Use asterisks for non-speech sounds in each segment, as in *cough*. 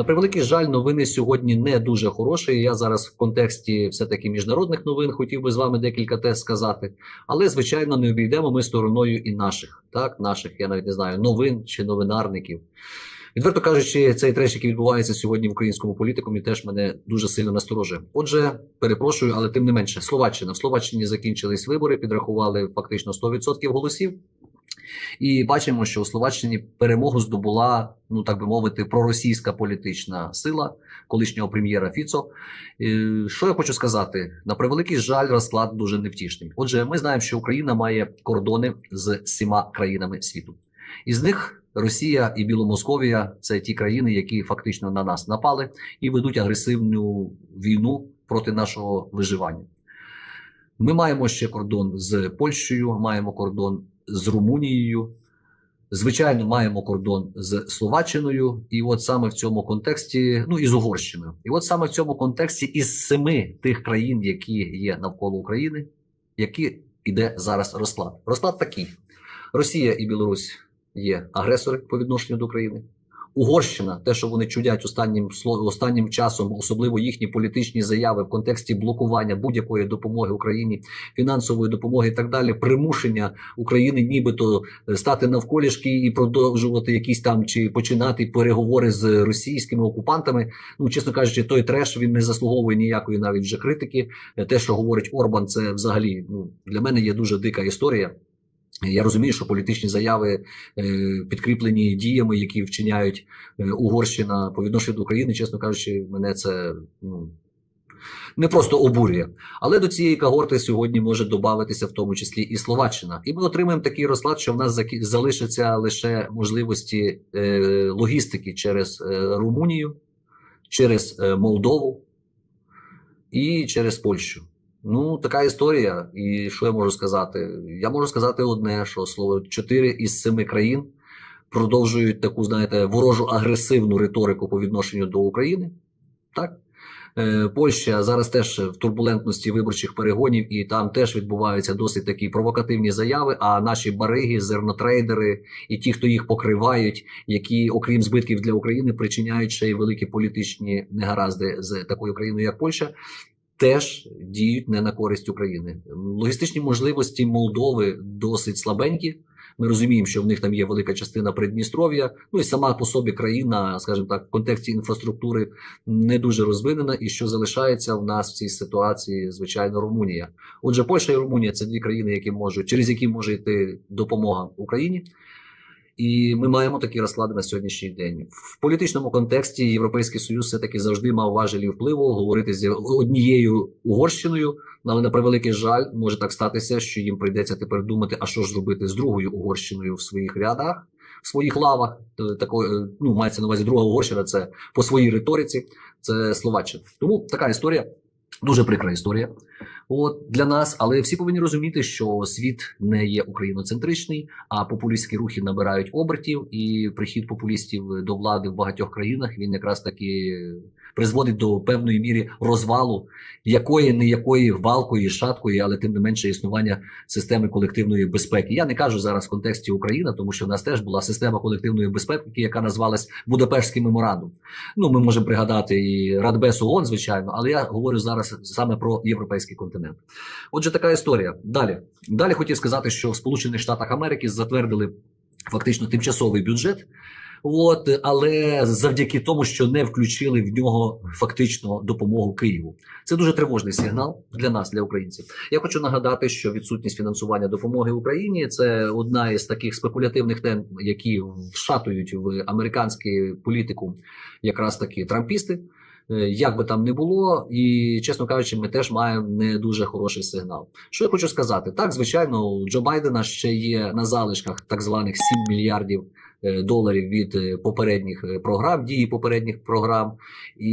На превеликий жаль, новини сьогодні не дуже хороші. Я зараз в контексті все-таки міжнародних новин хотів би з вами декілька тез сказати. Але, звичайно, не обійдемо ми стороною і наших, так, наших, я навіть не знаю, новин чи новинарників. Відверто кажучи, цей треш, який відбувається сьогодні в українському політикумі, теж мене дуже сильно насторожує. Отже, перепрошую, але тим не менше, Словаччина. В Словаччині закінчились вибори, підрахували фактично 100% голосів. І бачимо, що у Словаччині перемогу здобула, ну так би мовити, проросійська політична сила колишнього прем'єра Фіцо. Е, Що я хочу сказати? На превеликий жаль, розклад дуже невтішний. Отже, ми знаємо, що Україна має кордони з сіма країнами світу. Із них Росія і Біломосковія це ті країни, які фактично на нас напали і ведуть агресивну війну проти нашого виживання. Ми маємо ще кордон з Польщею, маємо кордон з Румунією. Звичайно, маємо кордон з Словаччиною, і от саме в цьому контексті, ну і з Угорщиною. І от саме в цьому контексті із семи тих країн, які є навколо України, які іде зараз розклад. Розклад такий: Росія і Білорусь є агресори по відношенню до України. Угорщина, те, що вони чудять останнім останнім часом, особливо їхні політичні заяви в контексті блокування будь-якої допомоги Україні, фінансової допомоги і так далі, примушення України, нібито е, стати навколішки і продовжувати якісь там чи починати переговори з російськими окупантами. Ну, чесно кажучи, той треш він не заслуговує ніякої навіть вже критики. Е, Те, що говорить Орбан, це взагалі ну для мене є дуже дика історія. Я розумію, що політичні заяви е, підкріплені діями, які вчиняють е, Угорщина по відношенню до України, чесно кажучи, мене це ну. Не просто обурює, але до цієї когорти сьогодні може додатися в тому числі і Словаччина. І ми отримаємо такий розклад, що в нас залишаться лише можливості е, логістики через Румунію, через Молдову і через Польщу. Ну, така історія. І що я можу сказати? Я можу сказати одне: що слово чотири із семи країн продовжують таку, знаєте, ворожу агресивну риторику по відношенню до України. Так? Е, Польща зараз теж в турбулентності виборчих перегонів, і там теж відбуваються досить такі провокативні заяви. А наші бариги, зернотрейдери і ті, хто їх покривають, які, окрім збитків для України, причиняють ще й великі політичні негаразди з такою країною, як Польща. Теж діють не на користь України. Логістичні можливості Молдови досить слабенькі. Ми розуміємо, що в них там є велика частина Придністров'я. Ну і сама по собі країна, скажімо так, в контексті інфраструктури не дуже розвинена. І що залишається в нас в цій ситуації, звичайно, Румунія. Отже, Польща і Румунія це дві країни, які можуть через які може йти допомога Україні. І ми маємо такі розклади на сьогоднішній день. В політичному контексті Європейський Союз все-таки завжди мав важелі впливу говорити з однією Угорщиною, але на превеликий жаль, може так статися, що їм прийдеться тепер думати, а що ж робити з другою Угорщиною в своїх рядах, в своїх лавах. Т- Такої, ну, мається на увазі друга Угорщина, це по своїй риториці, це Словаччина. Тому така історія. Дуже прикра історія. От для нас, але всі повинні розуміти, що світ не є україноцентричний, а популістські рухи набирають обертів, і прихід популістів до влади в багатьох країнах він якраз таки призводить до певної міри розвалу якої не якої валкої, шаткої, але тим не менше існування системи колективної безпеки. Я не кажу зараз в контексті України, тому що в нас теж була система колективної безпеки, яка називалась Будапештський меморандум. Ну, ми можемо пригадати і Радбес ООН, звичайно, але я говорю зараз саме про європейський континент. Отже, така історія. Далі. Далі хотів сказати, що в Сполучених Штатах Америки затвердили фактично тимчасовий бюджет. От, але завдяки тому, що не включили в нього фактично допомогу Києву, це дуже тривожний сигнал для нас, для українців. Я хочу нагадати, що відсутність фінансування допомоги Україні це одна із таких спекулятивних тем, які вшатують в американську політику, якраз таки трампісти. Е, Як би там не було, і чесно кажучи, ми теж маємо не дуже хороший сигнал. Що я хочу сказати? Так, звичайно, у Джо Байдена ще є на залишках так званих 7 мільярдів доларів від е, попередніх е, програм, дії попередніх програм. І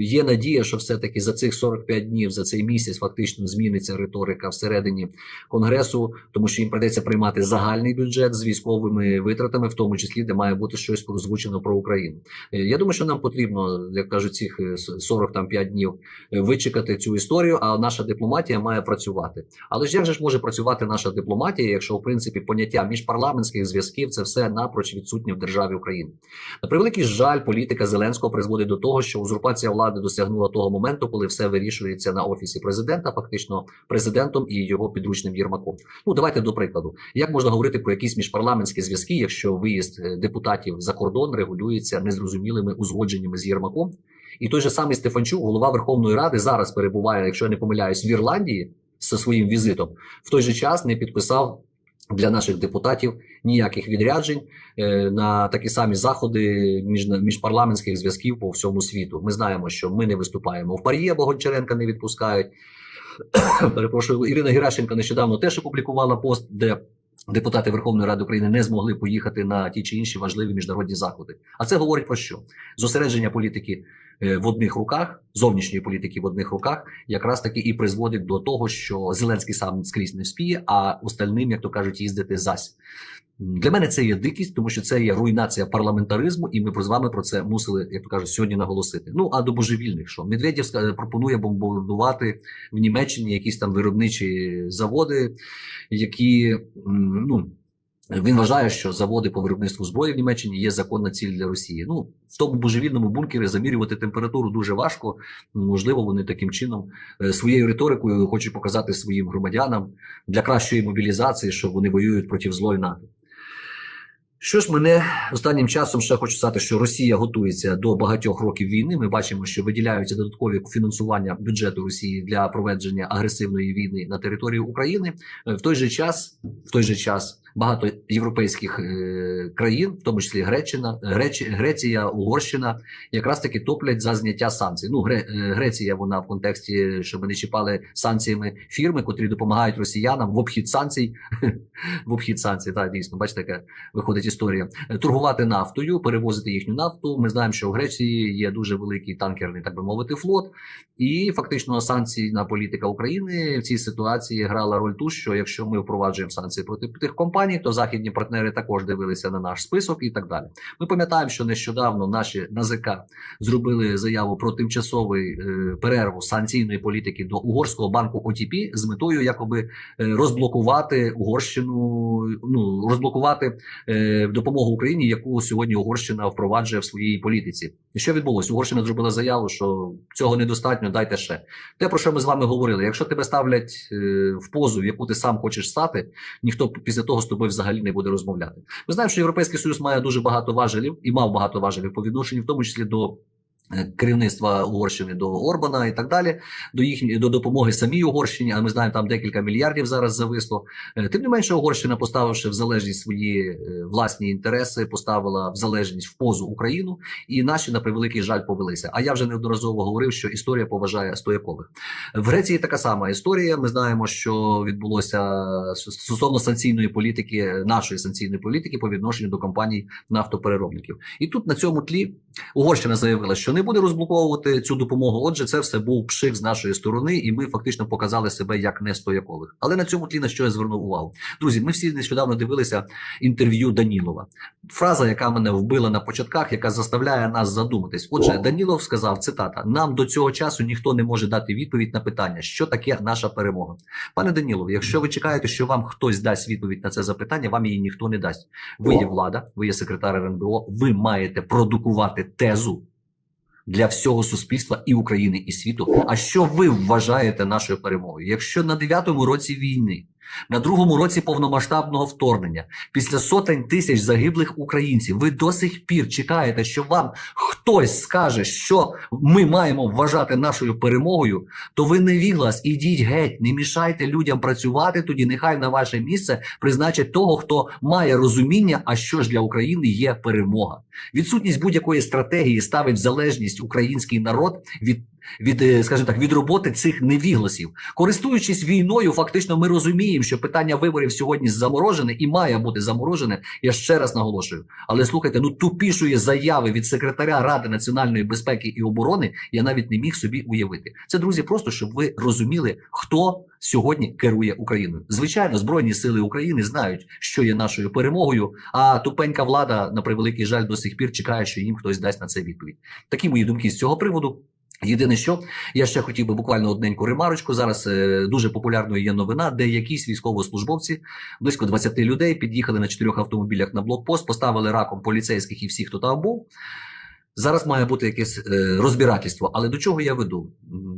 є надія, що все-таки за цих 45 днів, за цей місяць, фактично зміниться риторика всередині конгресу, тому що їм придеться приймати загальний бюджет з військовими витратами, в тому числі де має бути щось озвучено про Україну. Е, Я думаю, що нам потрібно, як кажуть, цих е, с- 45 днів е, вичекати цю історію, а наша дипломатія має працювати. Але ж як же ж може працювати наша дипломатія, якщо в принципі поняття міжпарламентських зв'язків це все напроч відсутнє в державі України? На превеликий жаль, політика Зеленського призводить до того, що узурпація влади досягнула того моменту, коли все вирішується на офісі президента, фактично президентом і його підручним Єрмаком. Ну давайте до прикладу, як можна говорити про якісь міжпарламентські зв'язки, якщо виїзд е, депутатів за кордон регулюється незрозумілими узгодженнями з Єрмаком? І той же самий Стефанчук, голова Верховної Ради, зараз перебуває, якщо я не помиляюсь, в Ірландії зі своїм візитом. В той же час не підписав для наших депутатів ніяких відряджень е, на такі самі заходи між, міжпарламентських зв'язків по всьому світу. Ми знаємо, що ми не виступаємо в Пар'є, бо Гончаренка не відпускають. *coughs* Перепрошую, Ірина Геращенко нещодавно теж опублікувала пост, де депутати Верховної Ради України не змогли поїхати на ті чи інші важливі міжнародні заходи. А це говорить про що? Зосередження політики в одних руках, зовнішньої політики в одних руках, якраз таки і призводить до того, що Зеленський сам скрізь не вспіє, а остальним, як то кажуть, їздити зась. Для мене це є дикість, тому що це є руйнація парламентаризму, і ми з вами про це мусили, як то кажуть, сьогодні наголосити. Ну а до божевільних, що Медведєв пропонує бомбардувати в Німеччині якісь там виробничі заводи, які ну. Він вважає, що заводи по виробництву зброї в Німеччині є законна ціль для Росії. Ну в тому божевільному бункері замірювати температуру дуже важко. Можливо, вони таким чином е, своєю риторикою хочуть показати своїм громадянам для кращої мобілізації, що вони воюють проти злої НАТО. Що ж мене останнім часом ще хочу сказати, що Росія готується до багатьох років війни. Ми бачимо, що виділяються додаткові фінансування бюджету Росії для проведення агресивної війни на території України. Е, В той же час, в той же час, багато європейських е, країн, в тому числі Греччина, Греч, Греція, Угорщина, якраз таки топлять за зняття санкцій. Ну, Гре, е, Греція вона в контексті, щоб не чіпали санкціями фірми, котрі допомагають росіянам в обхід санкцій. *laughs* в обхід санкцій, так, дійсно, бачите, яка виходить історія. Е, Торгувати нафтою, перевозити їхню нафту. Ми знаємо, що в Греції є дуже великий танкерний, так би мовити, флот. І фактично санкційна політика України в цій ситуації грала роль ту, що якщо ми впроваджуємо санкції проти тих компаній, то західні партнери також дивилися на наш список і так далі. Ми пам'ятаємо, що нещодавно наші НАЗК зробили заяву про тимчасовий е, перерву санкційної політики до угорського банку OTP з метою якоби е, розблокувати Угорщину, ну розблокувати е, допомогу Україні, яку сьогодні Угорщина впроваджує в своїй політиці. Що відбулося? Угорщина зробила заяву, що цього недостатньо, дайте ще. Те, про що ми з вами говорили. Якщо тебе ставлять в позу, в яку ти сам хочеш стати, ніхто після того з тобою взагалі не буде розмовляти. Ми знаємо, що Європейський Союз має дуже багато важелів і мав багато важелів по відношенню, в тому числі до. Е, Керівництва Угорщини до Орбана і так далі, до їхньої до допомоги самій Угорщині. А ми знаємо, там декілька мільярдів зараз зависло. Е, Тим не менше, Угорщина, поставивши в залежність свої е, власні інтереси, поставила в залежність в позу Україну, і наші на превеликий жаль повелися. А я вже неодноразово говорив, що історія поважає стоякових. В Греції така сама історія. Ми знаємо, що відбулося стосовно санкційної політики, нашої санкційної політики по відношенню до компаній нафтопереробників. І тут на цьому тлі Угорщина заявила, що не буде розблоковувати цю допомогу. Отже, це все був пшик з нашої сторони, і ми фактично показали себе як не стоякових. Але на цьому тлі на що я звернув увагу, друзі. Ми всі нещодавно дивилися інтерв'ю Данілова. Фраза, яка мене вбила на початках, яка заставляє нас задуматись. Отже, Данілов сказав: цитата: нам до цього часу ніхто не може дати відповідь на питання, що таке наша перемога. Пане Данілов, якщо ви чекаєте, що вам хтось дасть відповідь на це запитання, вам її ніхто не дасть. Ви є влада, ви є секретар РНБО, ви маєте продукувати тезу. Для всього суспільства і України, і світу. А що ви вважаєте нашою перемогою? Якщо на дев'ятому році війни, на другому році повномасштабного вторгнення, після сотень тисяч загиблих українців, ви до сих пір чекаєте, що вам хтось скаже, що ми маємо вважати нашою перемогою, то ви не віглас, ідіть геть, не мішайте людям працювати. Тоді нехай на ваше місце призначать того, хто має розуміння, а що ж для України є перемога. Відсутність будь-якої стратегії ставить в залежність український народ від. Від, е, скажімо так, від роботи цих невігласів, користуючись війною, фактично ми розуміємо, що питання виборів сьогодні заморожене і має бути заморожене. Я ще раз наголошую. Але слухайте, ну тупішої заяви від секретаря Ради національної безпеки і оборони я навіть не міг собі уявити. Це друзі, просто щоб ви розуміли, хто сьогодні керує Україною. Звичайно, збройні сили України знають, що є нашою перемогою. А тупенька влада на превеликий жаль до сих пір чекає, що їм хтось дасть на це відповідь. Такі мої думки з цього приводу. Єдине, що я ще хотів би буквально одненьку ремарочку. Зараз е, дуже популярною є новина, де якісь військовослужбовці, близько 20 людей, під'їхали на чотирьох автомобілях на блокпост, поставили раком поліцейських і всіх, хто там був. Зараз має бути якесь е, розбирательство. Але до чого я веду?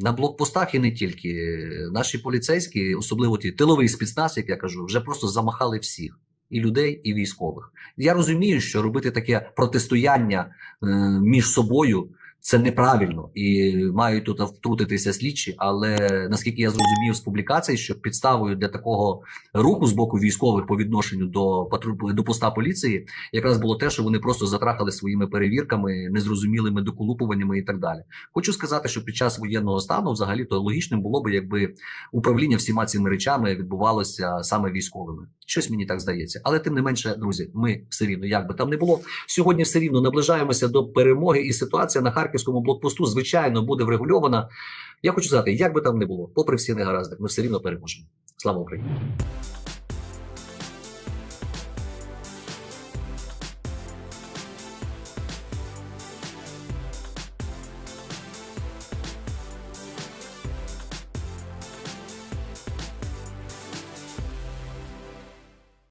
На блокпостах і не тільки наші поліцейські, особливо ті тиловий спецназ, як я кажу, вже просто замахали всіх. І людей, і військових. Я розумію, що робити таке протистояння е, між собою це неправильно і мають тут втрутитися слідчі. Але наскільки я зрозумів з публікацій, що підставою для такого руху з боку військових по відношенню до патруль до поста поліції якраз було те, що вони просто затрахали своїми перевірками, незрозумілими доколупуваннями і так далі. Хочу сказати, що під час воєнного стану взагалі то логічним було би, якби управління всіма цими речами відбувалося саме військовими. Щось мені так здається, але тим не менше, друзі, ми все рівно, як би там не було, сьогодні все рівно наближаємося до перемоги, і ситуація на харківському блокпосту, звичайно, буде врегульована. Я хочу сказати, як би там не було, попри всі негаразди, ми все рівно переможемо. Слава Україні!